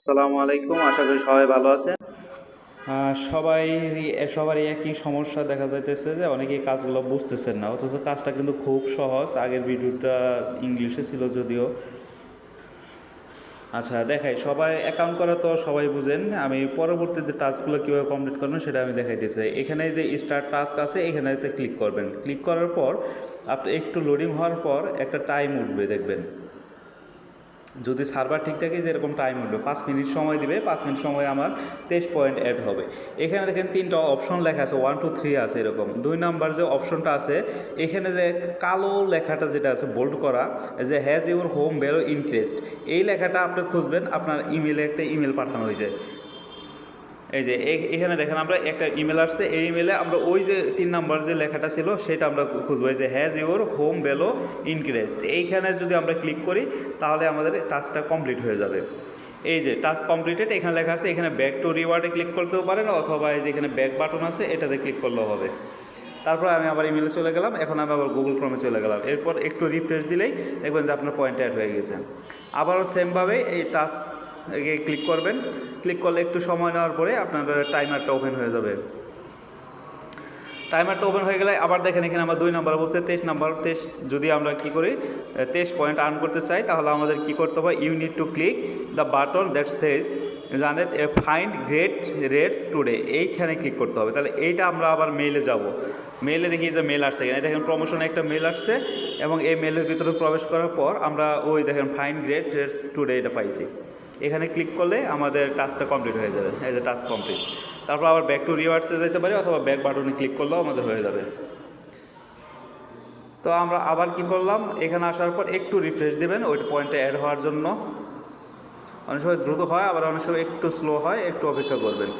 আসসালামু আলাইকুম, আশা করি সবাই ভালো আছেন। সবাই সবারই একই সমস্যা দেখা যাইতেছে যে অনেকেই কাজগুলো বুঝতেছেন না, অথচ কাজটা কিন্তু খুব সহজ। আগের ভিডিওটা ইংলিশে ছিল যদিও। আচ্ছা দেখাই, সবাই অ্যাকাউন্ট করা তো সবাই বুঝেন। আমি পরবর্তীতে টাস্কগুলো কীভাবে কমপ্লিট করবেন সেটা আমি দেখাইতে চাই এখানে যে স্টার্ট টাস্ক আছে, এখানেতে ক্লিক করবেন। ক্লিক করার পর, আপনি একটু লোডিং হওয়ার পর একটা টাইম উঠবে, দেখবেন। যদি সার্ভার ঠিক থাকে যেরকম টাইম উঠবে, পাঁচ মিনিট সময় দিবে, পাঁচ মিনিট সময় আমার তেইশ পয়েন্ট অ্যাড হবে। এখানে দেখেন তিনটা অপশন লেখা আছে ওয়ান টু থ্রি আছে এরকম। দুই নাম্বার যে অপশনটা আছে, এখানে যে কালো লেখাটা যেটা আছে বোল্ড করা, যে has your home value interest এই লেখাটা আপনি খুঁজবেন, আপনার ইমেলে একটা ইমেল পাঠানো হয়েছে। এই যে এখানে দেখেন আমরা একটা ইমেল আসছে, এই ইমেলে আমরা ওই যে তিন নাম্বার যে লেখাটা ছিল, সেটা আমরা খুঁজবো। যে has your home value increased এইখানে যদি আমরা ক্লিক করি, তাহলে আমাদের টাস্কটা কমপ্লিট হয়ে যাবে। এই যে টাস্ক কমপ্লিটেড এখানে লেখা আছে, এখানে ব্যাক টু রিওয়ার্ডে ক্লিক করতেও পারেন, অথবা এই যে এখানে ব্যাক বাটন আছে, এটাতে ক্লিক করলেও হবে। তারপর আমি আবার ইমেলে চলে গেলাম, এখন আমি আবার গুগল ক্রমে চলে গেলাম। এরপর একটু রিফ্রেশ দিলেই দেখবেন যে আপনার পয়েন্ট অ্যাড হয়ে গেছে। আবারও সেমভাবে এই টাস্ক ক্লিক করবেন। ক্লিক করলে একটু সময় নেওয়ার পরে আপনার টাইমারটা ওপেন হয়ে যাবে। টাইমারটা ওপেন হয়ে গেলে আবার দেখেন এখানে আমার দুই নাম্বার বলছে তেইশ নাম্বার তেইশ যদি আমরা কি করি তেইশ পয়েন্ট আর্ন করতে চাই, তাহলে আমাদের কি করতে হবে? You need to click the button that says জানে ফাইন্ড গ্রেট রেটস টুডে এইখানে ক্লিক করতে হবে। তাহলে এইটা আমরা আবার মেইলে যাব। মেইলে দেখি যে মেল আসছে এখানে দেখেন প্রমোশনে একটা মেল আসছে এবং এই মেলের ভিতরে প্রবেশ করার পর আমরা ওই দেখেন ফাইন গ্রেট রেটস টুডে এটা পাইছি। এখানে ক্লিক করলে আমাদের টাস্কটা কমপ্লিট হয়ে যাবে, এই যে টাস্ক কমপ্লিট তারপর আবার ব্যাক টু রিওয়ার্ডসে যেতে পারি অথবা ব্যাক বাটনে ক্লিক করলেও আমাদের হয়ে যাবে। তো আমরা আবার কি করলাম? এখানে আসার পর একটু রিফ্রেশ দেবেন, ওই পয়েন্টে অ্যাড হওয়ার জন্য। অনেক সময় দ্রুত হয়, আবার অনেক সময় একটু স্লো হয়, একটু অপেক্ষা করবেন।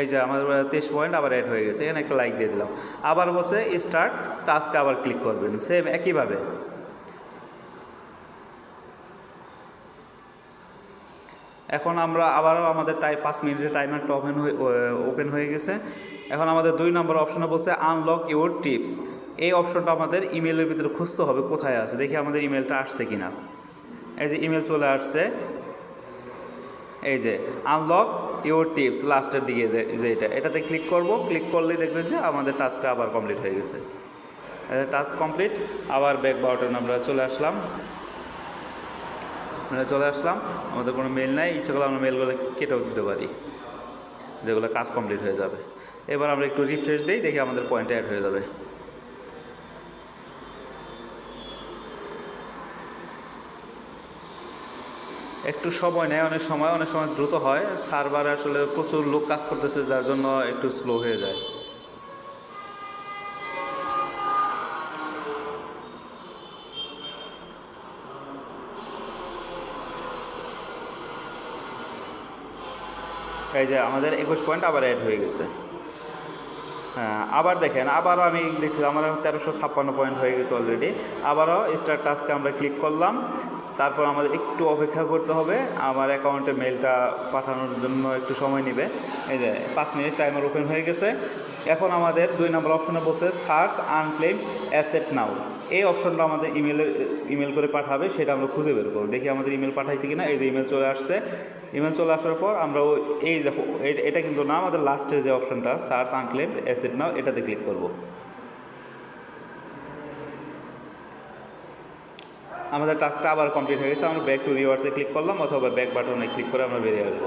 এই যে আমাদের তেইশ পয়েন্ট আবার অ্যাড হয়ে গেছে। এখানে একটা লাইক দিয়ে দিলাম। আবার বসে স্টার্ট টাস্কে আবার ক্লিক করবেন। সেম একইভাবে। এখন আমরা আবারও আমাদের টাই পাঁচ মিনিটের টাইমারটা ওপেন হয়ে ওপেন হয়ে গেছে। এখন আমাদের দুই নম্বর অপশনে বলছে আনলক ইউর টিপস এই অপশনটা আমাদের ইমেলের ভিতরে খুঁজতে হবে কোথায় আছে। দেখি আমাদের ইমেলটা আসছে কিনা। এই যে ইমেল চলে আসছে। এই যে আনলক ইউর টিপস লাস্টের দিকে যে এটা, এটাতে ক্লিক করব ক্লিক করলেই দেখবেন যে আমাদের টাস্কটা আবার কমপ্লিট হয়ে গেছে। টাস্ক কমপ্লিট আবার ব্যাক বাটন আমরা চলে আসলাম। আমরা চলে আসলাম, আমাদের কোনো মেল নাই, ইচ্ছে করলে আমরা মেলগুলো কেটেও দিতে পারি, যেগুলো কাজ কমপ্লিট হয়ে যাবে। এবার আমরা একটু রিফ্রেশ দিই, দেখি আমাদের পয়েন্ট অ্যাড হয়ে যাবে। একটু সময় নেয়, অনেক সময় অনেক সময় দ্রুত হয়। সার্ভারে আসলে প্রচুর লোক কাজ করতেছে, যার জন্য একটু স্লো হয়ে যায়। এই যে আমাদের একুশ পয়েন্ট আবার অ্যাড হয়ে গেছে। আবার দেখেন, আবারও আমি দেখছি আমার তেরোশো ছাপ্পান্ন পয়েন্ট হয়ে গেছে অলরেডি আবারও স্টার টাস্কে আমরা ক্লিক করলাম। তারপর আমাদের একটু অপেক্ষা করতে হবে। আমার অ্যাকাউন্টে মেলটা পাঠানোর জন্য একটু সময় নেবে। এই যে, পাঁচ মিনিট টাইমার ওপেন হয়ে গেছে। এখন আমাদের দুই নম্বর অপশনে বসে সার্চ আনক্লেম অ্যাসেট নাও এই অপশনটা আমাদের ইমেলে ইমেল করে পাঠাবে, সেটা আমরা খুঁজে বের করব। দেখি আমাদের ইমেল পাঠাইছি কিনা, এই যে ইমেল চলে আসছে। ইমেল চলে আসার পর আমরা এই দেখো এটা কিন্তু না, আমাদের লাস্টের যে অপশনটা সার্চ আনক্লেম অ্যাসেট নাও এটাতে ক্লিক করব। আমাদের টাস্কটা আবার কমপ্লিট হয়ে গেছে, আমরা ব্যাক টু রিওয়ার্ডসে ক্লিক করলাম, অথবা ব্যাক বাটনে ক্লিক করে আমরা বেরিয়ে আসব।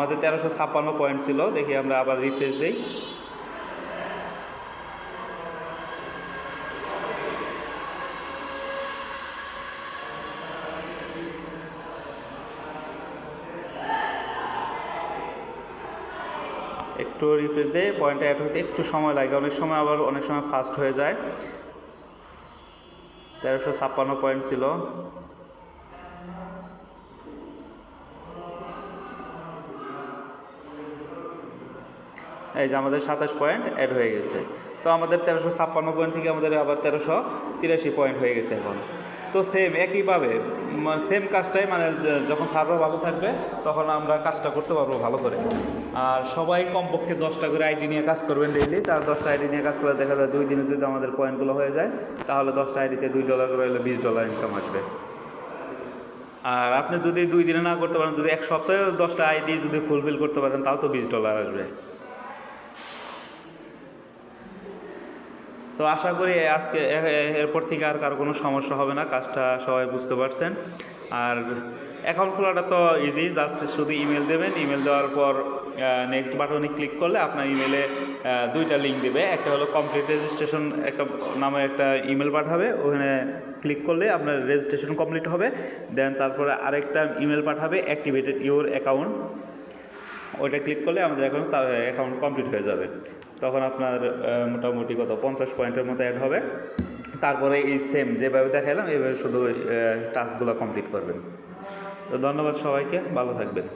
আমাদের তেরোশো ছাপ্পান্ন পয়েন্ট ছিল। দেখি আমরা আবার রিফ্রেশ দিই। একটু রিফ্রেশ দিয়ে পয়েন্টটা অ্যাড হতে একটু সময় লাগে। অনেক সময় আবার অনেক সময় ফাস্ট হয়ে যায়। তেরোশো ছাপ্পান্ন পয়েন্ট ছিল। এই যে আমাদের সাতাশ পয়েন্ট অ্যাড হয়ে গেছে। তো আমাদের তেরোশো ছাপ্পান্ন পয়েন্ট থেকে আমাদের আবার তেরোশো তিরাশি পয়েন্ট হয়ে গেছে এখন। তো সেম একইভাবে সেম কাজটাই মানে যখন সার্ভার ভালো থাকবে, তখন আমরা কাজটা করতে পারব ভালো করে। আর সবাই কমপক্ষে দশটা করে আইডি নিয়ে কাজ করবেন ডেইলি তার দশটা আইডি নিয়ে কাজ করে দেখা যায় দুই দিনে যদি আমাদের পয়েন্টগুলো হয়ে যায়, তাহলে দশটা আইডিতে দুই ডলার করে হলে বিশ ডলার ইনকাম আসবে। আর আপনি যদি দুই দিনে না করতে পারেন, যদি এক সপ্তাহে দশটা আইডি যদি ফুলফিল করতে পারেন, তাও তো বিশ ডলার আসবে। তো আশা করি আজকে এরপর থেকে আর কার কোনো সমস্যা হবে না, কাজটা সবাই বুঝতে পারছেন। আর অ্যাকাউন্ট খোলাটা তো ইজি জাস্ট শুধু ইমেল দেবেন ইমেল দেওয়ার পর নেক্সট বাটনে ক্লিক করলে আপনার ইমেলে দুইটা লিঙ্ক দেবে। একটা হলো কমপ্লিট রেজিস্ট্রেশন একটা নামে একটা ইমেল পাঠাবে, ওখানে ক্লিক করলে আপনার রেজিস্ট্রেশন কমপ্লিট হবে। দেন তারপরে আরেকটা ইমেল পাঠাবে অ্যাক্টিভেটেড ইউর অ্যাকাউন্ট ওইটা ক্লিক করলে আমাদের অ্যাকাউন্ট তার অ্যাকাউন্ট কমপ্লিট হয়ে যাবে। তখন আপনার মোটামুটি কত, পঞ্চাশ পয়েন্টের মতো অ্যাড হবে। তারপরে এই সেম যেভাবে দেখালাম এইভাবে শুধু টাস্কগুলো কমপ্লিট করবেন। তো ধন্যবাদ সবাইকে, ভালো থাকবেন।